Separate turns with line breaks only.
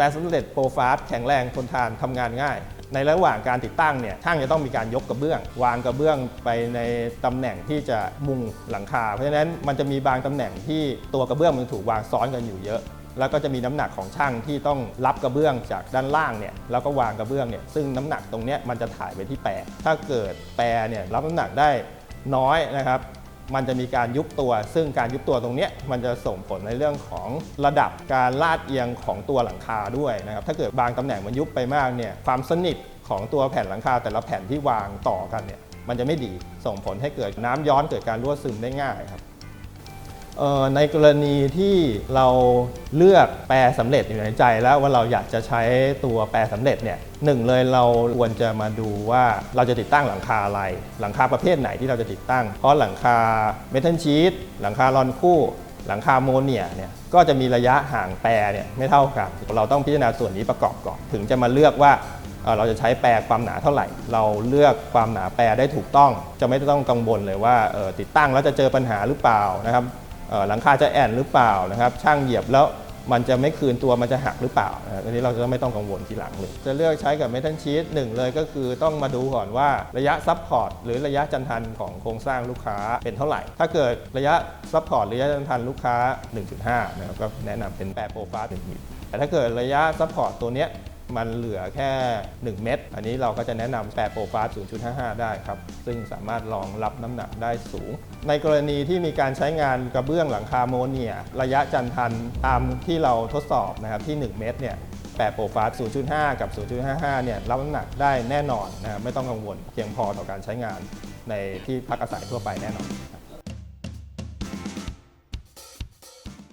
แปรสำเร็จโปรฟาสแข็งแรงทนทานทำงานง่าย ในระหว่างการติดตั้งเนี่ยช่างจะต้องมีการยกกระเบื้อง วางกระเบื้องไปในตำแหน่งที่จะมุงหลังคา เพราะฉะนั้นมันจะมีบางตำแหน่งที่ตัวกระเบื้องมันถูกวางซ้อนกันอยู่เยอะ แล้วก็จะมีน้ำหนักของช่างที่ต้องรับกระเบื้องจากด้านล่างเนี่ยแล้วก็วางกระเบื้องเนี่ยซึ่งน้ำหนักตรงเนี้ยมันจะถ่ายไปที่แปรถ้าเกิดแปรเนี่ยรับน้ำหนักได้น้อยนะครับ มันจะมีการยุบตัว ซึ่งการยุบตัวตรงนี้มันจะส่งผลในเรื่องของระดับการลาดเอียงของตัวหลังคาด้วยนะครับถ้าเกิดบางตำแหน่งมันยุบไปมากเนี่ยความสนิทของตัวแผ่นหลังคาแต่ละแผ่นที่วางต่อกันเนี่ยมันจะไม่ดีส่งผลให้เกิดน้ำย้อนเกิดการรั่วซึมได้ง่ายครับ ในกรณีที่เราเลือกแปรสำเร็จอยู่ในใจแล้วว่าเราอยากจะใช้ตัวแปรสำเร็จเนี่ยหนึ่งเลยเราควรจะมาดูว่าเราจะติดตั้งหลังคาอะไร หลังคาประเภทไหนที่เราจะติดตั้ง เพราะหลังคาเมทัลชีตหลังคารอนคู่หลังคาโมเนียเนี่ยก็จะมีระยะห่างแปรเนี่ยไม่เท่ากัน เราต้องพิจารณาส่วนนี้ประกอบก่อนถึงจะมาเลือกว่าเราจะใช้แปรความหนาเท่าไหร่ เราเลือกความหนาแปรได้ถูกต้อง จะไม่ต้องกังวลเลยว่าติดตั้งแล้วจะเจอปัญหาหรือเปล่านะครับ หลังคาจะแอนหรือเปล่านะครับช่างเหยียบแล้วมันจะไม่คืนตัวมันจะหักหรือเปล่าอันนี้เราจะไม่ต้องกังวลทีหลังเลยจะเลือกใช้กับเมทัลชีตหนึ่งเลยก็คือต้องมาดูก่อนว่าระยะซับพอร์ตหรือระยะจันทันของโครงสร้างลูกค้าเป็นเท่าไหร่ ถ้าเกิดระยะซับพอร์ตระยะจันทันลูกค้า 1.5 นะครับก็แนะนำเป็นแปรโปรฟาส1มิลแต่ถ้าเกิดระยะซับพอร์ตตัวเนี้ย มันเหลือแค่ 1 เม็ดอันนี้เราก็จะแนะนำแปรโปรฟาส0.55 ได้ครับ ซึ่งสามารถรองรับน้ำหนักได้สูง ในกรณีที่มีการใช้งานกระเบื้องหลังคาโมเนีย ระยะจันทันตามที่เราทดสอบนะครับที่ 1 เม็ดเนี่ยแปรโปรฟาส0.5 กับ 0.55 เนี่ยรับน้ำหนักได้แน่นอนนะครับไม่ต้องกังวลเพียงพอต่อการใช้งานในที่พักอาศัยทั่วไปแน่นอน